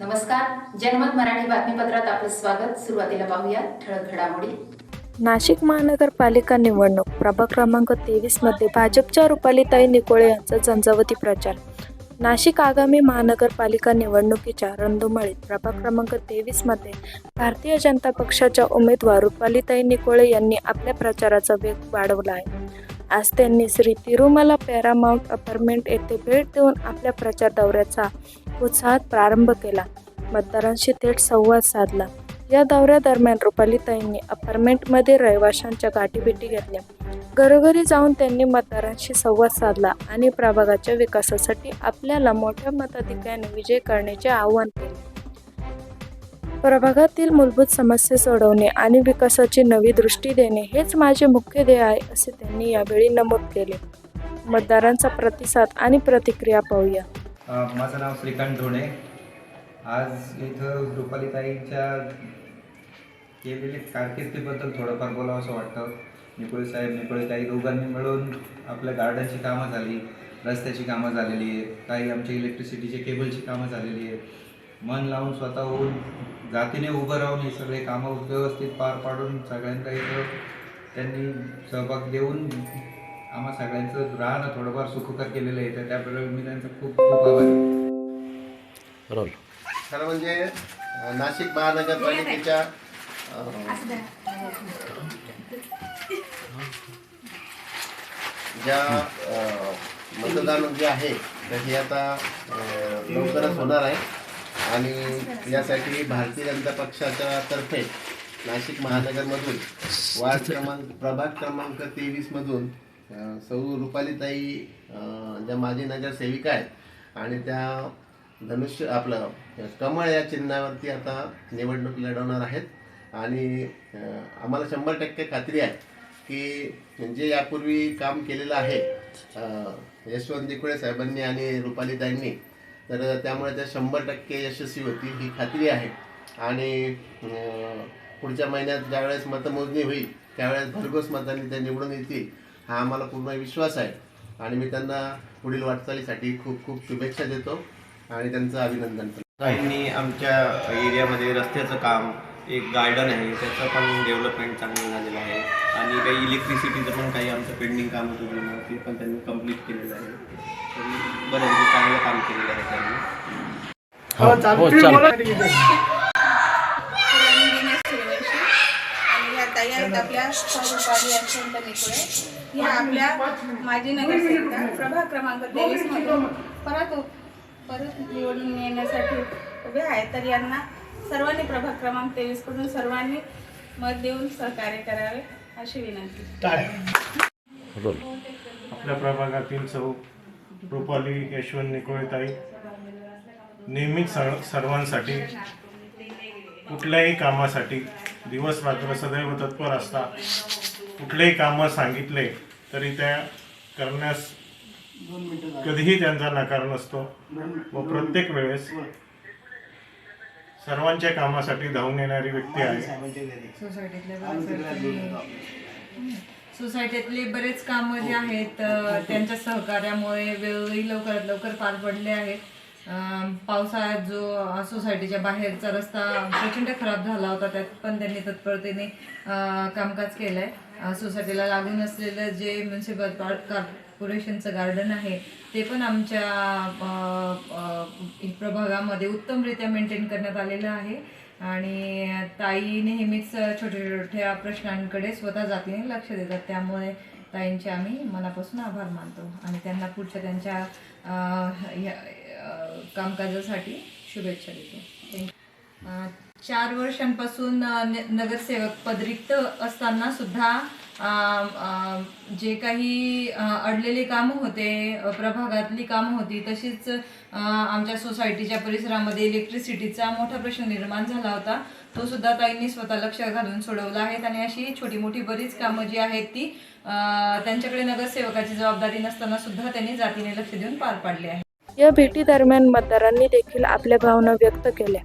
नमस्कार. जनमत मराठी बातमीपत्रात आपलं स्वागत. सुरुवातीला पाहूया ठळक घडामोडी. नाशिक महानगरपालिका निवडणूक प्रभाग क्रमांक तेवीसमध्ये भाजपच्या रुपालीताई निकोळे यांचा झंझावती प्रचार. नाशिक आगामी महानगरपालिका निवडणुकीच्या रणधुमाळीत प्रभाग क्रमांक तेवीसमध्ये भारतीय जनता पक्षाच्या उमेदवार रुपालीताई निकोळे यांनी आपल्या प्रचाराचा वेग वाढवला आहे. आज त्यांनी श्री तिरुमला पॅरामाउंट अपार्टमेंट येथे भेट देऊन आपल्या प्रचार दौऱ्याचा उत्साहात प्रारंभ केला. मतदारांशी थेट संवाद साधला. या दौऱ्यादरम्यान रुपालीताईंनी अपार्टमेंटमध्ये रहिवाशांच्या गाठीभेटी घेतल्या. घरोघरी जाऊन त्यांनी मतदारांशी संवाद साधला आणि प्रभागाच्या विकासासाठी आपल्याला मोठ्या मताधिक्याने विजय करण्याचे आवाहन केले. प्रभागातील मूलभूत समस्या सोडवणे आणि विकासाची नवी दृष्टी देणे हेच माझे मुख्य ध्येय आहे असे त्यांनी यावेळी नमूद केले. मतदारांचा प्रतिसाद आणि प्रतिक्रिया पाहूया. माझं नाव श्रीकांत ढोणे आज इथं रुपालीताईंच्या केलेले कारकिर्दीबद्दल थोडंफार बोलावं असं वाटतं. निकोळे साहेब निकोळेताई दोघांनी मिळून आपल्या गार्डनची कामं झाली रस्त्याची कामं झालेली आहेत काही आमच्या इलेक्ट्रिसिटीचे केबलची कामं झालेली आहेत. मन लावून स्वतःहून जातीने उभं राहून हे सगळे कामं व्यवस्थित पार पाडून सगळ्यांना इथं त्यांनी सहभाग देऊन आम्हा सगळ्यांचं राहणं थोडंफार सुखकर केलेलं आहे. तर त्याबद्दल मी त्यांचा खूप खूप आभारी. खरं म्हणजे नाशिक महानगरपालिकेच्या अ, ज्या मतदान जे आहे तर हे आता लवकरच होणार आहे. आणि यासाठी भारतीय जनता पक्षाच्या तर्फे नाशिक महानगरमधून वार्ड क्रमांक प्रभाग क्रमांक तेवीसमधून सौ रुपालीताई ज्या माजी नगरसेविका आहेत आणि त्या धनुष्य आपलं कमळ या चिन्हावरती आता निवडणूक लढवणार आहेत. आणि आम्हाला शंभर टक्के खात्री आहे की जे यापूर्वी काम केलेलं आहे यशवंत दिकुळे साहेबांनी आणि रुपालीताईंनी तर त्यामुळे त्या शंभर टक्के यशस्वी होतील ही खात्री आहे. आणि पुढच्या महिन्यात ज्यावेळेस मतमोजणी होईल त्यावेळेस भरघोस मतांनी ते निवडून येतील हा आम्हाला पूर्ण विश्वास आहे. आणि मी त्यांना पुढील वाटचालीसाठी खूप खूप शुभेच्छा देतो आणि त्यांचं अभिनंदन करतो. आमच्या एरियामध्ये रस्त्याचं काम एक गार्डन आहे त्याचं पण डेव्हलपमेंट चांगलं झालेलं आहे. आणि काही इलेक्ट्रिसिटीचं पण काही आमचं पेंडिंग काम होतं ते पण त्यांनी कंप्लीट केलेलं आहे. तरी बऱ्यापैकी चांगलं काम केलेलं आहे त्यांनी. ताई आहेत आपल्या निकुळे ह्या आपल्या माजी नगरसेविका प्रभाग क्रमांक तेवीस मधून. परत परत निवडून येण्यासाठी उभे आहेत. तर यांना सर्वांनी प्रभाग क्रमांक तेवीसकडून सर्वांनी मत देऊन सहकार्य करावे. अशी विनंती. आपल्या प्रभागातील सौ रुपाली यशवंत निकोळेताई नेहमीच सर्व सर्वांसाठी कुठल्याही कामासाठी दिवस रात्र सदैव तत्पर असता कुठलेही कामं सांगितले तरी त्या करण्यास कधीही त्यांचा नकार नसतो व प्रत्येक वेळेस सर्वांच्या कामासाठी धावून येणारी व्यक्ती आहे. सोसायटीतले बरेच कामं जे आहेत अ, त्यांच्या सहकार्यामुळे वेळोवेळी लवकरात लवकर पार पडले आहेत. पावसाळ्यात जो अ, सोसायटीच्या बाहेरचा रस्ता प्रचंड खराब झाला होता त्यात पण त्यांनी तत्परतेने अ, कामकाज केलं आहे सोसायटीला लागून असलेलं जे म्युन्सिपल कॉर्पोरेशनचं गार्डन आहे. ते पण आमच्या प्रभागामध्ये उत्तमरित्या मेंटेन करण्यात आलेलं आहे. आणि ताई नेहमीच छोट्या छोट्या प्रश्नांकडे स्वतः जातीने लक्ष देतात. त्यामुळे ताईंचे आम्ही मनापासून आभार मानतो. आणि त्यांना पुढच्या त्यांच्या ह्या, कामकाजासाठी शुभेच्छा देतो. चार वर्षांपासून न- नगरसेवक पद रिक्त असताना सुद्धा जे काही अडलेली कामं होते प्रभागातली कामं होती तशीच आमच्या सोसायटीच्या परिसरामध्ये इलेक्ट्रिसिटीचा मोठा प्रश्न निर्माण झाला होता. तो सुद्धा ताईंनी स्वतः लक्ष घालून सोडवला आहे आणि अशी छोटी मोठी बरीच कामं जी आहेत ती त्यांच्याकडे नगरसेवकाची जबाबदारी नसताना सुद्धा त्यांनी जातीने लक्ष देऊन पार पाडले आहे. या भेटीदरम्यान मतदारांनी देखील आपल्या भावना व्यक्त केल्या.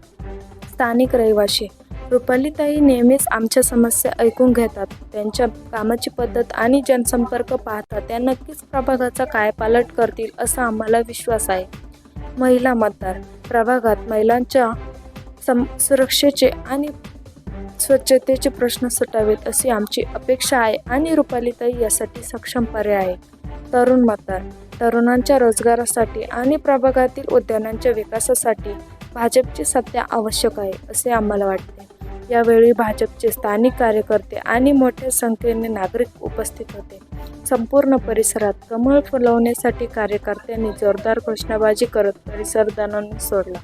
स्थानिक रहिवाशी रुपालीताई नेहमीच आमच्या समस्या ऐकून घेतात. त्यांच्या कामाची पद्धत आणि जनसंपर्क पाहता त्या नक्कीच प्रभागाचा कायपालट करतील असा आम्हाला विश्वास आहे. महिला मतदार प्रभागात महिलांच्या सम सुरक्षेचे आणि स्वच्छतेचे प्रश्न सुटावेत अशी आमची अपेक्षा आहे आणि रुपालीताई यासाठी सक्षम पर्याय आहे. तरुण मतदार तरुणांच्या रोजगारासाठी आणि प्रभागातील उद्यानांच्या विकासासाठी भाजपची सत्ता आवश्यक आहे असे आम्हाला वाटते. यावेळी भाजपचे स्थानिक कार्यकर्ते आणि मोठ्या संख्येने नागरिक उपस्थित होते. संपूर्ण परिसरात कमळ फुलवण्यासाठी कार्यकर्त्यांनी जोरदार घोषणाबाजी करत परिसर दणाणून सोडला.